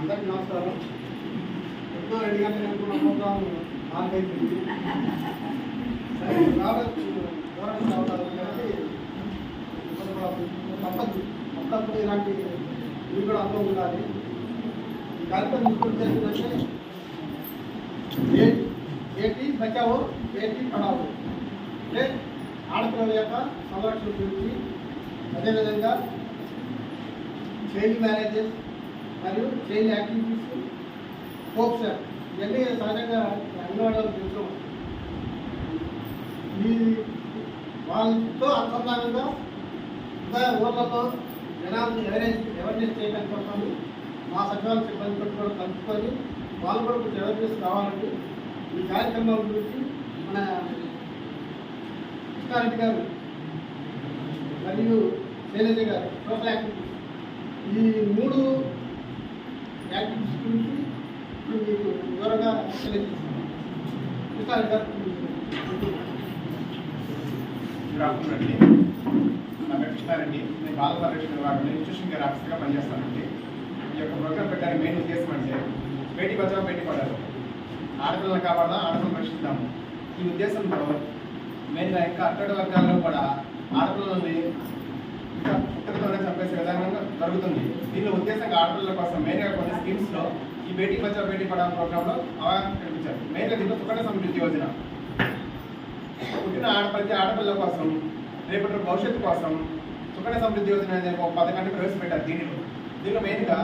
నమస్కారం. ఎప్పుడో రెండు గంటలు అనుకున్న ప్రోగ్రాం నాలుగైపోయింది సరే రావడం దూరం కాబట్టి తప్పదు. అప్పుడప్పుడు ఇలాంటి ఇవి కూడా అందులో ఉండాలి. ఈ కార్యక్రమం ముఖ్యం చేసిందంటే ఏ- ఏటి బచావో ఏటి పడావో. అంటే ఆడపిల్లల యొక్క సంరక్షణ గురించి అదేవిధంగా చైల్డ్ మ్యారేజెస్ మరియు చైల్డ్ యాక్టివిటీస్ హోప్స్ ఇవన్నీ సహజంగా అంగన్వాడీలకు తెలుసు ఈ వాళ్ళతో అనుసంధానంగా ఇంకా ఊళ్ళలో జనాలను అవేర్నెస్ అవేర్నెస్ చేయడానికి కోసం మా సచివాలయ సిబ్బంది కూడా కలుపుకొని వాళ్ళు కూడా కొంచెం అవేర్నెస్ కావాలండి. ఈ కార్యక్రమం గురించి మన కృష్ణారెడ్డి గారు మరియు శైలజ గారు సోషల్ యాక్టివిటీస్ ఈ మూడు యాక్టివిటీస్ గురించి ఇప్పుడు మీకు వివరంగా తెలియజేస్తాను కృష్ణారెడ్డి గారు గుడ్ ఆఫ్టర్నూన్ అండి నా పేరు కృష్ణారెడ్డి. నేను బాల వాడు విభాగంలో ఇన్స్టిట్యూషన్ గారి ఆఫీసర్గా పనిచేస్తానండి. ఈ యొక్క ప్రోగ్రామ్ పెట్టడానికి మెయిన్ ఉద్దేశం అంటే బేటీ బచావో బేటీ పడాలి ఆడపిల్లలు కాపాడదాం ఆడపిల్లలు రక్షిద్దాము. ఈ ఉద్దేశంతో మెయిన్గా ఇంకా అట్టడి వర్గాల్లో కూడా ఆడపిల్లల్ని ఇంకా పుట్టకతోనే చంపేసే విధానంగా జరుగుతుంది. దీనిలో ఉద్దేశంగా ఆడపిల్లల కోసం మెయిన్గా కొన్ని ఈ బేటీ బచావ్ బేటీ పడాలి ప్రోగ్రాంలో అవగాహన కల్పించారు. మెయిన్గా దీంట్లో సుకన్య సమృద్ధి యోజన పుట్టిన ఆడ ప్రతి ఆడపిల్ల కోసం రేపటి భవిష్యత్తు కోసం సుకన్య సమృద్ధి యోజన అనే ఒక పథకాన్ని ప్రవేశపెట్టారు దీనిలో. దీనిలో మెయిన్గా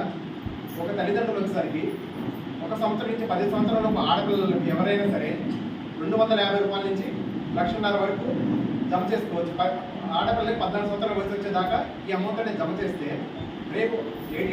ఒక తల్లిదండ్రులు వచ్చేసరికి ఒక సంవత్సరం నుంచి పది సంవత్సరాల ఆడపిల్లలకు ఎవరైనా సరే రెండు వందల యాభై రూపాయల నుంచి లక్షన్నర వరకు జమ చేసుకోవచ్చు. ప- ఆడపిల్లకి పద్నాలుగు సంవత్సరాల వయసు వచ్చేదాకా ఈ అమౌంట్ అనేది జమ చేస్తే రేపు ఎయిటీన్